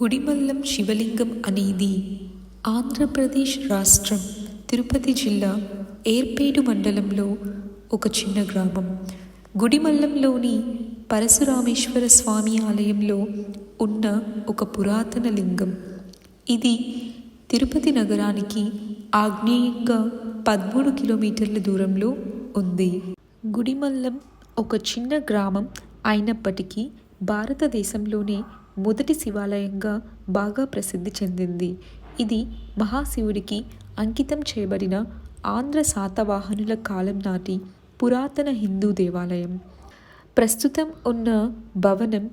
గుడిమల్లం శివలింగం అనేది ఆంధ్రప్రదేశ్ రాష్ట్రం తిరుపతి జిల్లా ఏర్పేడు మండలంలో ఒక చిన్న గ్రామం. గుడిమల్లంలోని పరశురామేశ్వర స్వామి ఆలయంలో ఉన్న ఒక పురాతన లింగం. ఇది తిరుపతి నగరానికి ఆగ్నేయంగా పదమూడు కిలోమీటర్ల దూరంలో ఉంది. గుడిమల్లం ఒక చిన్న గ్రామం అయినప్పటికీ భారతదేశంలోనే మొదటి శివాలయంగా బాగా ప్రసిద్ధి చెందింది. ఇది మహాశివుడికి అంకితం చేయబడిన ఆంధ్ర శాతవాహనుల కాలం నాటి పురాతన హిందూ దేవాలయం. ప్రస్తుతం ఉన్న భవనం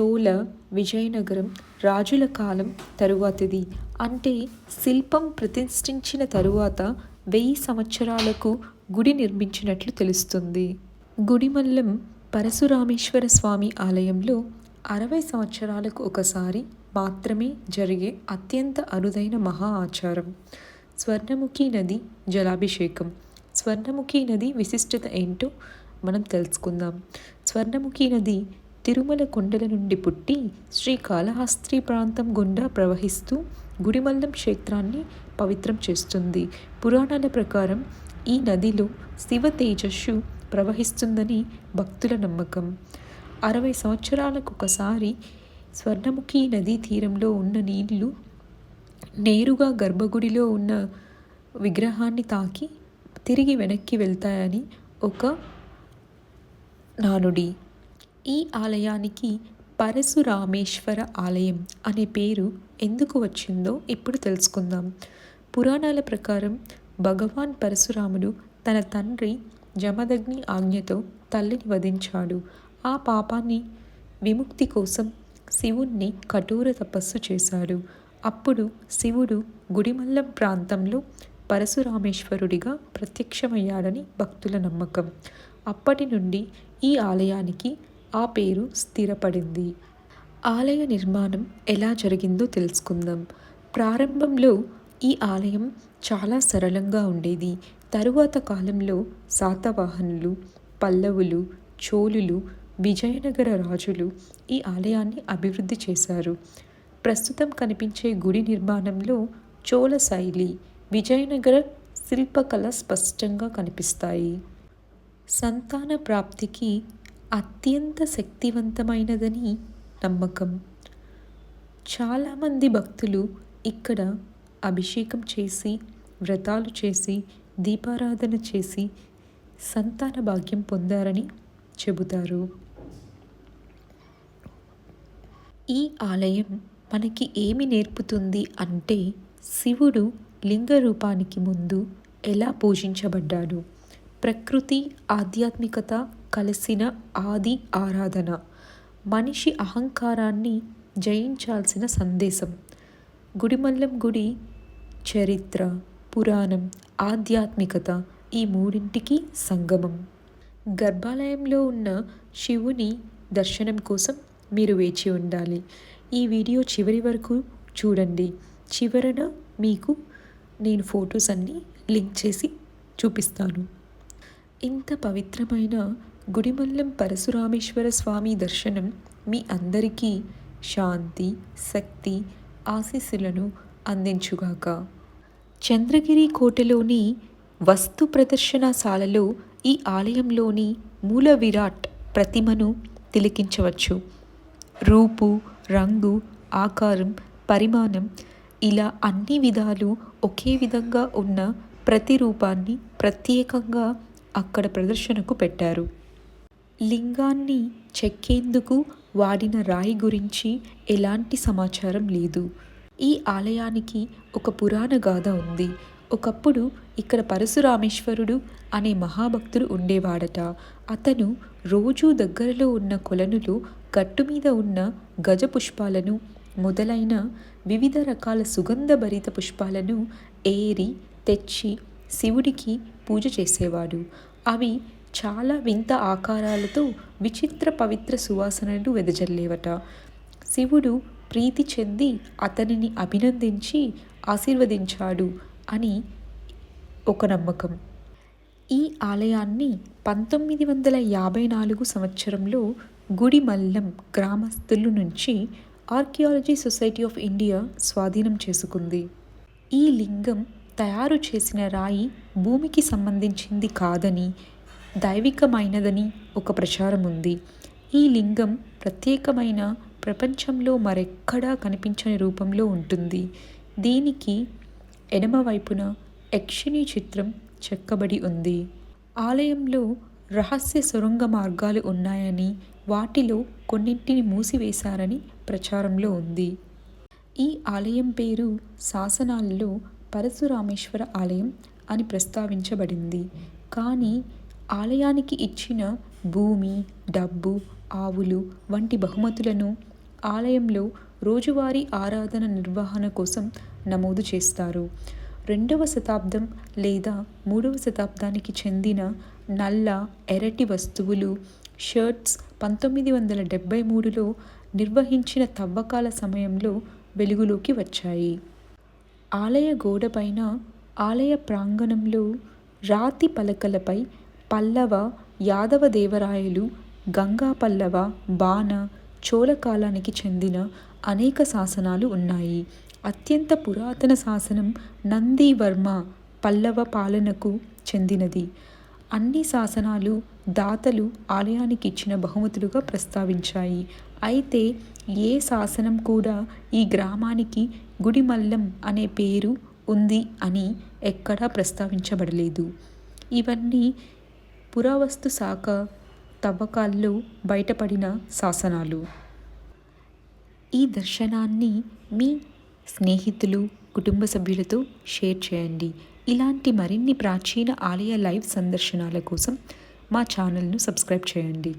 చోళ విజయనగరం రాజుల కాలం తరువాతిది. అంటే శిల్పం ప్రతిష్ఠించిన తరువాత వెయ్యి సంవత్సరాలకు గుడి నిర్మించినట్లు తెలుస్తుంది. గుడిమల్లం పరశురామేశ్వర స్వామి ఆలయంలో అరవై సంవత్సరాలకు ఒకసారి మాత్రమే జరిగే అత్యంత అరుదైన మహా ఆచారం. స్వర్ణముఖి నది జలాభిషేకం. స్వర్ణముఖి నది విశిష్టత ఏంటో మనం తెలుసుకుందాం. స్వర్ణముఖి నది తిరుమల కొండల నుండి పుట్టి శ్రీకాళహస్త్రి ప్రాంతం గుండా ప్రవహిస్తూ గుడిమల్లం క్షేత్రాన్ని పవిత్రం చేస్తుంది. పురాణాల ప్రకారం ఈ నదిలో శివ తేజస్సు ప్రవహిస్తుందని భక్తుల నమ్మకం. అరవై సంవత్సరాలకు ఒకసారి స్వర్ణముఖి నదీ తీరంలో ఉన్న నీళ్ళు నేరుగా గర్భగుడిలో ఉన్న విగ్రహాన్ని తాకి తిరిగి వెనక్కి వెళ్తాయని ఒక నానుడి. ఈ ఆలయానికి పరశురామేశ్వర ఆలయం అనే పేరు ఎందుకు వచ్చిందో ఇప్పుడు తెలుసుకుందాం. పురాణాల ప్రకారం భగవాన్ పరశురాముడు తన తండ్రి జమదగ్ని ఆజ్ఞతో తల్లిని వధించాడు. ఆ పాపాన్ని విముక్తి కోసం శివుణ్ణి కఠోర తపస్సు చేశాడు. అప్పుడు శివుడు గుడిమల్లం ప్రాంతంలో పరశురామేశ్వరుడిగా ప్రత్యక్షమయ్యాడని భక్తుల నమ్మకం. అప్పటి నుండి ఈ ఆలయానికి ఆ పేరు స్థిరపడింది. ఆలయ నిర్మాణం ఎలా జరిగిందో తెలుసుకుందాం. ప్రారంభంలో ఈ ఆలయం చాలా సరళంగా ఉండేది. తరువాత కాలంలో శాతవాహనులు పల్లవులు చోళులు విజయనగర రాజులు ఈ ఆలయాన్ని అభివృద్ధి చేశారు. ప్రస్తుతం కనిపించే గుడి నిర్మాణంలో చోళ శైలి విజయనగర శిల్పకళ స్పష్టంగా కనిపిస్తాయి. సంతాన ప్రాప్తికి అత్యంత శక్తివంతమైనదని నమ్మకం. చాలామంది భక్తులు ఇక్కడ అభిషేకం చేసి వ్రతాలు చేసి దీపారాధన చేసి సంతాన భాగ్యం పొందారని చెబుతారు. ఈ ఆలయం మనకి ఏమి నేర్పుతుంది అంటే శివుడు లింగ రూపానికి ముందు ఎలా పూజించబడ్డాడు? ప్రకృతి ఆధ్యాత్మికత కలిసిన ఆది ఆరాధన. మనిషి అహంకారాన్ని జయించాల్సిన సందేశం. గుడిమల్లం గుడి చరిత్ర పురాణం ఆధ్యాత్మికత ఈ మూడింటికి సంగమం. గర్భాలయంలో ఉన్న శివుని దర్శనం కోసం మీరు వేచి ఉండాలి. ఈ వీడియో చివరి వరకు చూడండి. చివరన మీకు నేను ఫొటోస్ అన్నీ లింక్ చేసి చూపిస్తాను. ఇంత పవిత్రమైన గుడిమల్లం పరశురామేశ్వర స్వామి దర్శనం మీ అందరికీ శాంతి శక్తి ఆశీస్సులను అందించుగాక. చంద్రగిరి కోటలోని వస్తు ప్రదర్శనశాలలో ఈ ఆలయంలోని మూల విరాట్ ప్రతిమను తిలకించవచ్చు. రూపు రంగు ఆకారం పరిమాణం ఇలా అన్ని విధాలు ఒకే విధంగా ఉన్న ప్రతి రూపాన్ని ప్రత్యేకంగా అక్కడ ప్రదర్శనకు పెట్టారు. లింగాన్ని చెక్కేందుకు వాడిన రాయి గురించి ఎలాంటి సమాచారం లేదు. ఈ ఆలయానికి ఒక పురాణ గాథ ఉంది. ఒకప్పుడు ఇక్కడ పరశురామేశ్వరుడు అనే మహాభక్తుడు ఉండేవాడట. అతను రోజూ దగ్గరలో ఉన్న కొలనులో గట్టు మీద ఉన్న గజ పుష్పాలను మొదలైన వివిధ రకాల సుగంధభరిత పుష్పాలను ఏరి తెచ్చి శివుడికి పూజ చేసేవాడు. అవి చాలా వింత ఆకారాలతో విచిత్ర పవిత్ర సువాసనలు వెదజల్లేవట. శివుడు ప్రీతి చెంది అతనిని అభినందించి ఆశీర్వదించాడు. అని ఒక నమ్మకం. ఈ ఆలయాన్ని పంతొమ్మిది వందల యాభై నాలుగు సంవత్సరంలో గుడిమల్లం గ్రామస్తుల నుంచి ఆర్కియాలజీ సొసైటీ ఆఫ్ ఇండియా స్వాధీనం చేసుకుంది. ఈ లింగం తయారు చేసిన రాయి భూమికి సంబంధించింది కాదని దైవికమైనదని ఒక ప్రచారం ఉంది. ఈ లింగం ప్రత్యేకమైన ప్రపంచంలో మరెక్కడా కనిపించని రూపంలో ఉంటుంది. దీనికి ఎడమవైపున యక్షిణి చిత్రం చెక్కబడి ఉంది. ఆలయంలో రహస్య సొరంగ మార్గాలు ఉన్నాయని వాటిలో కొన్నింటిని మూసివేశారని ప్రచారంలో ఉంది. ఈ ఆలయం పేరు శాసనాలలో పరశురామేశ్వర ఆలయం అని ప్రస్తావించబడింది. కానీ ఆలయానికి ఇచ్చిన భూమి డబ్బు ఆవులు వంటి బహుమతులను ఆలయంలో రోజువారీ ఆరాధన నిర్వహణ కోసం నమోదు చేస్తారు. రెండవ శతాబ్దం లేదా మూడవ శతాబ్దానికి చెందిన నల్ల ఎరటి వస్తువులు షర్ట్స్ పంతొమ్మిది వందల డెబ్భై మూడులో నిర్వహించిన తవ్వకాల సమయంలో వెలుగులోకి వచ్చాయి. ఆలయ గోడపైన ఆలయ ప్రాంగణంలో రాతి పలకలపై పల్లవ యాదవ దేవరాయలు గంగా పల్లవ బాణ చోళ కాలానికి చెందిన అనేక శాసనాలు ఉన్నాయి. అత్యంత పురాతన శాసనం నందివర్మ పల్లవ పాలనకు చెందినది. అన్ని శాసనాలు దాతలు ఆలయానికి ఇచ్చిన బహుమతులుగా ప్రస్తావించాయి. అయితే ఏ శాసనం కూడా ఈ గ్రామానికి గుడిమల్లం అనే పేరు ఉంది అని ఎక్కడా ప్రస్తావించబడలేదు. ఇవన్నీ పురావస్తు శాఖ తవ్వకాల్లో బయటపడిన శాసనాలు. ఈ దర్శనాన్ని మీ స్నేహితులు కుటుంబ సభ్యులతో షేర్ చేయండి. ఇలాంటి మరిన్ని ప్రాచీన ఆలయ లైవ్ సందర్శనాల కోసం మా ఛానల్ను సబ్స్క్రైబ్ చేయండి.